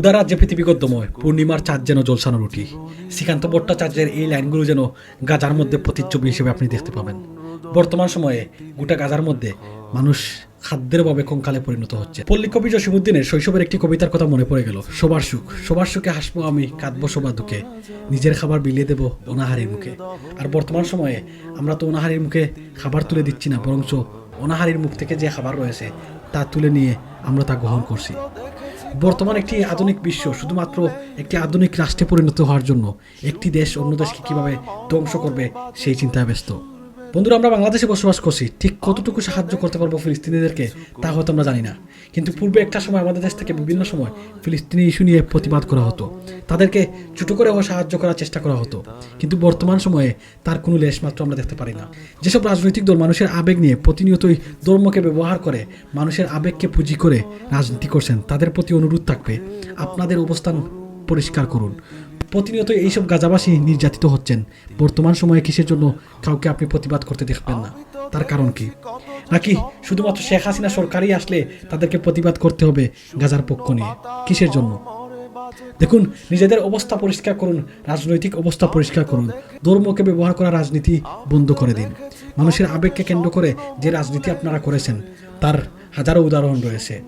উদারাজ্যে পৃথিবী গদ্যময়। পূর্ণিমার চাঁদ যেন জলসানো রুটি। শ্রীকান্ত ভট্টাচার্যের এই লাইনগুলো যেন গাজার মধ্যে প্রতিচ্ছবি হিসেবে আপনি দেখতে পাবেন। বর্তমান সময়ে গোটা গাজার মধ্যে মানুষ খাদ্যের অভাবে কঙ্কালে পরিণত হচ্ছে। পল্লী কবি জসিমুদ্দিনের শৈশবের একটি কবিতার কথা মনে পড়ে গেল। সবার সুখ সবার সুখে হাসবো আমি, কাঁদবো সবার দুঃখে। নিজের খাবার বিলিয়ে দেবো অনাহারের মুখে। আর বর্তমান সময়ে আমরা তো অনাহারের মুখে খাবার তুলে দিচ্ছি না, বরঞ্চ অনাহারের মুখ থেকে যে খাবার রয়েছে তা তুলে নিয়ে আমরা তা গ্রহণ করছি। বর্তমান একটি আধুনিক বিশ্ব শুধুমাত্র একটি আধুনিক রাষ্ট্রে পরিণত হওয়ার জন্য একটি দেশ অন্য দেশকে কীভাবে ধ্বংস করবে সেই চিন্তায় ব্যস্ত। বন্ধুরা, আমরা বাংলাদেশে বসবাস করছি। ঠিক কতটুকু সাহায্য করতে পারব ফিলিস্তিনিদেরকে, তা হয়তো আমরা জানি না। কিন্তু পূর্বে একটা সময় আমাদের দেশ থেকে বিভিন্ন সময় ফিলিস্তিনি ইস্যু নিয়ে প্রতিবাদ করা হতো। তাদেরকে ছোটো করে সাহায্য করার চেষ্টা করা হতো। কিন্তু বর্তমান সময়ে তার কোনো লেশ মাত্র আমরা দেখতে পারি না। যেসব রাজনৈতিক দল মানুষের আবেগ নিয়ে প্রতিনিয়তই ধর্মকে ব্যবহার করে, মানুষের আবেগকে পুঁজি করে রাজনীতি করছেন, তাদের প্রতি অনুরোধ থাকবে, আপনাদের অবস্থান পরিষ্কার করুন। প্রতিনিয়ত এইসব গাজাবাসী নির্যাতিত হচ্ছেন। বর্তমান সময়ে কিসের জন্য কাউকে আপনি প্রতিবাদ করতে দেখবেন না? তার কারণ কি? নাকি শুধুমাত্র শেখ হাসিনা সরকারই আসলে তাদেরকে প্রতিবাদ করতে হবে গাজার পক্ষ নিয়ে? কিসের জন্য? দেখুন, নিজেদের অবস্থা পরিষ্কার করুন, রাজনৈতিক অবস্থা পরিষ্কার করুন। ধর্মকে ব্যবহার করা রাজনীতি বন্ধ করে দিন। মানুষের আবেগকে কেন্দ্র করে যে রাজনীতি আপনারা করেছেন, তার হাজারো উদাহরণ রয়েছে।